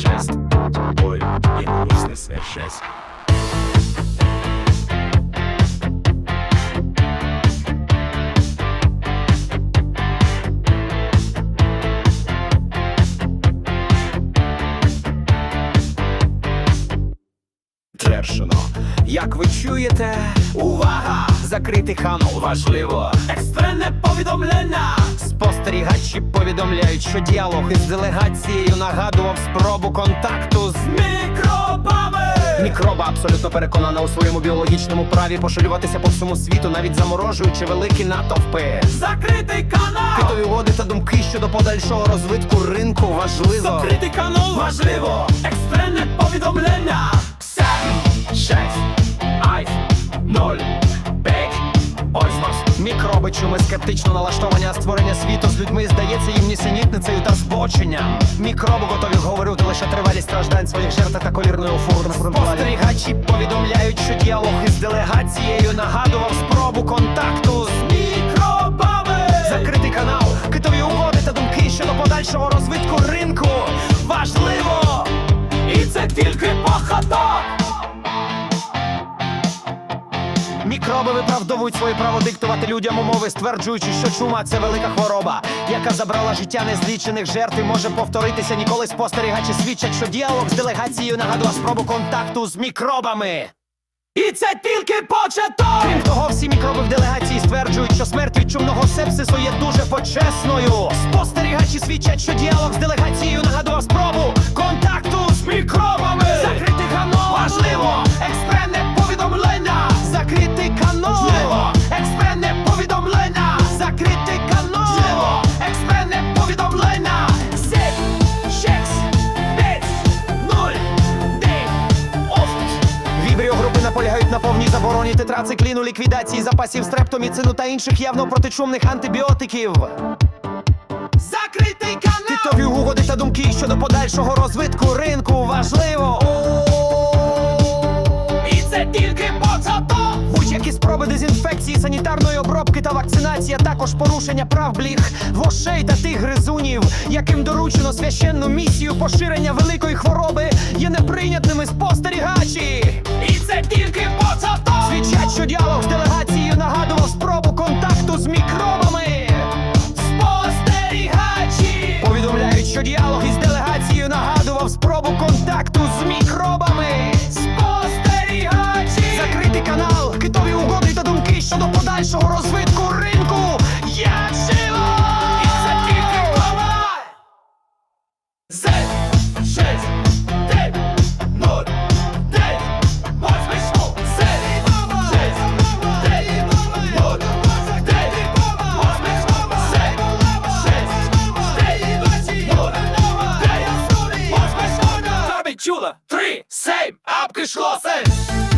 шест, бой, і курс несе шест. Твершено, як ви чуєте, увага! Закрити хану важливо, екстрене повідомлення. Спостерігачі повідомляють, що діалог із делегацією нагадував спробу контакту з мікробами. Мікроба абсолютно переконана у своєму біологічному праві поширюватися по всьому світу, навіть заморожуючи великі натовпи. Закритий канал! Китові угоди та думки щодо подальшого розвитку ринку важливо. Закритий канал важливо. Осьмос. Мікроби чуми скептично налаштовані, а створення світу з людьми здається їм нісенітницею та збоченням. Мікроби готові говорити лише тривалість страждань своїх жертв та колірною фуру. Спостерігачі повідомляють, що діалог із делегацією нагадував Мікроби виправдовують своє право диктувати людям умови, стверджуючи, що чума це велика хвороба, яка забрала життя незлічених жертв і може повторитися ніколи спостерігачі свідчать, що діалог з делегацією нагадував спробу контакту з мікробами. І це тільки початок! Крім того, всі мікроби в делегації стверджують, що смерть від чумного сепсису є дуже почесною. Спостерігачі свідчать, що діалог з делегацією нагадував спробу Вібріогрупи наполягають на повній забороні тетрацикліну, ліквідації запасів стрептоміцину та інших явно протичумних антибіотиків. Закритий канал! Титові угоди та думки щодо подальшого розвитку ринку важливо. І це тільки початок! Будь-які спроби дезінфекції, санітарної обробки та вакцинації, а також порушення прав бліг, вошей та тих гризунів, яким доручено священну місію поширення великої хвороби, є неприйнятними спостерігачі. Була три, сейм, абкишлосен!